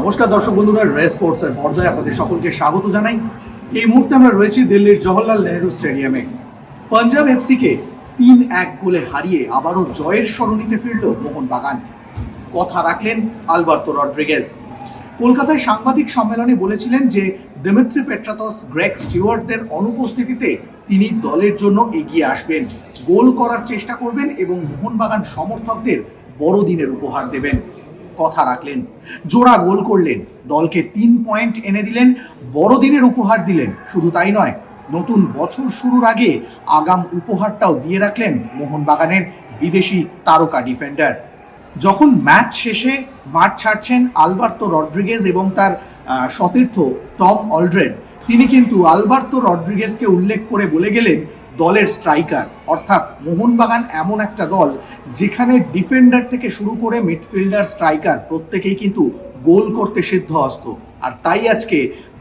নমস্কার দর্শক বন্ধুরা, রে স্পোর্টসের পর্দায় আপনাদের সকলকে স্বাগত জানাই। এই মুহূর্তে আমরা রয়েছি দিল্লির জওহরলাল নেহরু স্টেডিয়ামে। পাঞ্জাব এফসিকে তিন এক গোলে হারিয়ে আবারও জয়ের সরণিতে ফিরল মোহনবাগান। কথা রাখলেন আলবার্তো রড্রিগেজ। কলকাতায় সাংবাদিক সম্মেলনে বলেছিলেন যে, দিমিত্রি পেট্রাতস, গ্রেগ স্টিওয়ার্টদের অনুপস্থিতিতে তিনি দলের জন্য এগিয়ে আসবেন। গোল করার চেষ্টা করবেন এবং মোহনবাগান সমর্থকদের বড়দিনের উপহার দেবেন। কথা রাখলেন। জোড়া গোল করলেন। দলকে তিন পয়েন্ট এনে দিলেন। বড়দিনের উপহার দিলেন। শুধু তাই নয়, নতুন বছর শুরুর আগে আগাম উপহারটাও দিয়ে রাখলেন মোহনবাগানের বিদেশি তারকা ডিফেন্ডার। যখন ম্যাচ শেষে মাঠ ছাড়ছেন আলবার্তো রড্রিগেজ এবং তার সতীর্থ টম অলড্রেড, তিনি কিন্তু আলবার্তো রড্রিগেজকে উল্লেখ করে বলে গেলেন দলের স্ট্রাইকার। অর্থাৎ মোহনবাগান এমন একটা দল যেখানে ডিফেন্ডার থেকে শুরু করে মিডফিল্ডার, স্ট্রাইকার প্রত্যেকেই কিন্তু গোল করতে সিদ্ধ হস্ত আর তাই আজকে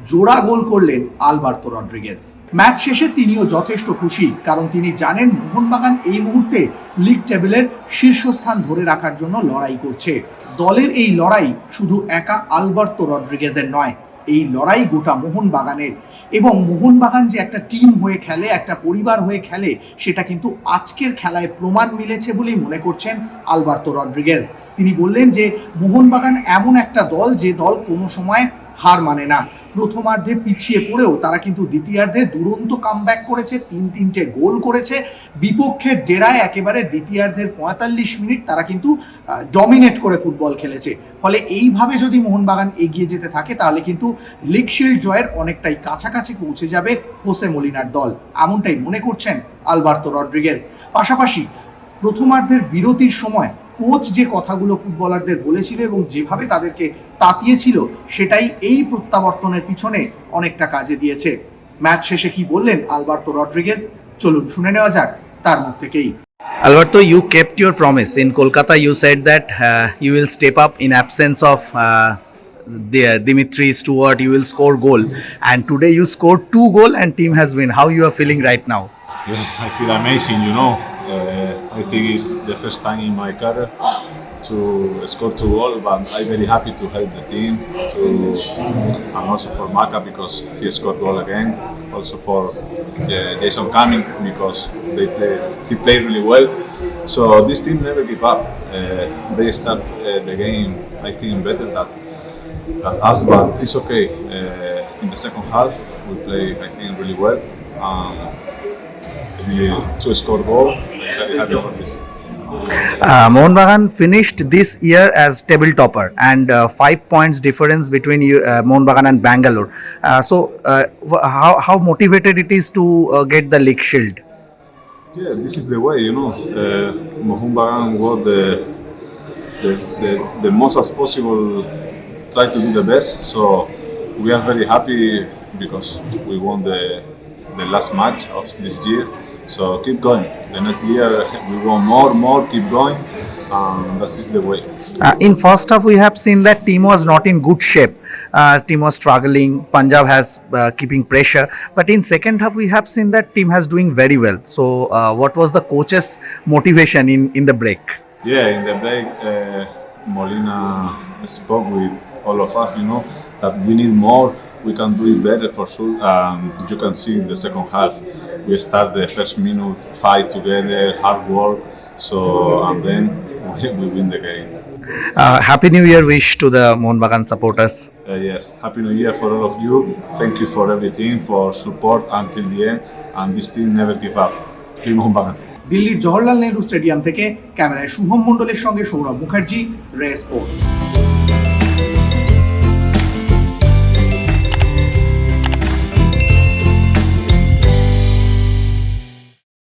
জোড়া গোল করলেন আলবার্তো রড্রিগেজ। ম্যাচ শেষে তিনিও যথেষ্ট খুশি, কারণ তিনি জানেন মোহনবাগান এই মুহূর্তে লিগ টেবিলের শীর্ষস্থান ধরে রাখার জন্য লড়াই করছে। দলের এই লড়াই শুধু একা আলবার্তো রড্রিগেজের নয় এই লড়াই গোটা মোহনবাগানের। এবং মোহনবাগান যে একটা টিম হয়ে খেলে, একটা পরিবার হয়ে খেলে, সেটা কিন্তু আজকের খেলায় প্রমাণ মিলেছে বলেই মনে করছেন আলবার্তো রড্রিগেজ। তিনি বললেন যে, মোহনবাগান এমন একটা দল যে দল কোনো সময় হার মানে না। প্রথমার্ধে পিছিয়ে পড়েও তারা কিন্তু দ্বিতীয়ার্ধে দুরন্ত কামব্যাক করেছে, তিন তিনটে গোল করেছে। বিপক্ষের ডেরায় একেবারে দ্বিতীয়ার্ধের পঁয়তাল্লিশ মিনিট তারা কিন্তু ডমিনেট করে ফুটবল খেলেছে। ফলে এইভাবে যদি মোহনবাগান এগিয়ে যেতে থাকে, তাহলে কিন্তু লিগ শিল্ড জয়ের অনেকটাই কাছাকাছি পৌঁছে যাবে হোসে মলিনার দল। এমনটাই মনে করছেন আলবার্তো রড্রিগেজ। পাশাপাশি প্রথমার্ধের বিরতির সময় কোচ যে কথাগুলো ফুটবলারদের বলেছিল এবং যেভাবে তাদেরকে তাতিয়েছিল সেটাই এই প্রত্যাবর্তনের পিছনে অনেকটা কাজে দিয়েছে ম্যাচ শেষে কি বললেন আলবার্তো রড্রিগেজ চলুন শুনে নেওয়া যাক তার মুখ থেকেই Alberto, you kept your promise. In Kolkata, you said that uh, you will step up in absence of uh, the, Dimitri Stewart. You will score goal, and today you scored two goal, and team has win. How you are feeling right now? Yeah, I feel amazing, you know. I think it's the first time in my career to score two goals, but I'm very happy to help the team, to and also for Maka because he scored goal again. Also for uh, Jason Cumming because they play, he played really well. So this team never give up. Uh, they start uh, the game, I think, better than, than us, but it's okay. Uh, in the second half, we play, I think, really well. Um, we- to score goal. Very happy for this. Uh, Mohun Bagan finished this year as table topper, and uh, five points difference between uh, Mohun Bagan and Bangalore. Uh, so, uh, how how motivated it is to uh, get the league shield? Yeah, this is the way, you know. Uh, Mohun Bagan got the, the, the, the most as possible, try to do the best. So we are very happy because we won the, the last match of this year. So keep going. The next year we want more, more, keep going. Um, this is the way. Uh, in first half, we have seen that team was not in good shape. Uh, team was struggling. Punjab has uh, keeping pressure, but in second half, we have seen that team has doing very well. So, uh, what was the coach's motivation in in the break? Yeah, in the break, uh, Molina spoke with all of us, you know, that we need more, we can do it better for sure. Um, you can see in the second half, we start the first minute, fight together, hard work, so, and then we, we win the game. Uh, Happy New Year wish to the Mohun Bagan supporters. Uh, yes, Happy New Year for all of you. Thank you for everything, for support until the end, and this team never give up. Team Mohun দিল্লির Jawaharlal Nehru stadium থেকে ক্যামেরায় শুভম মণ্ডলের সঙ্গে সৌরভ মুখার্জি রে sports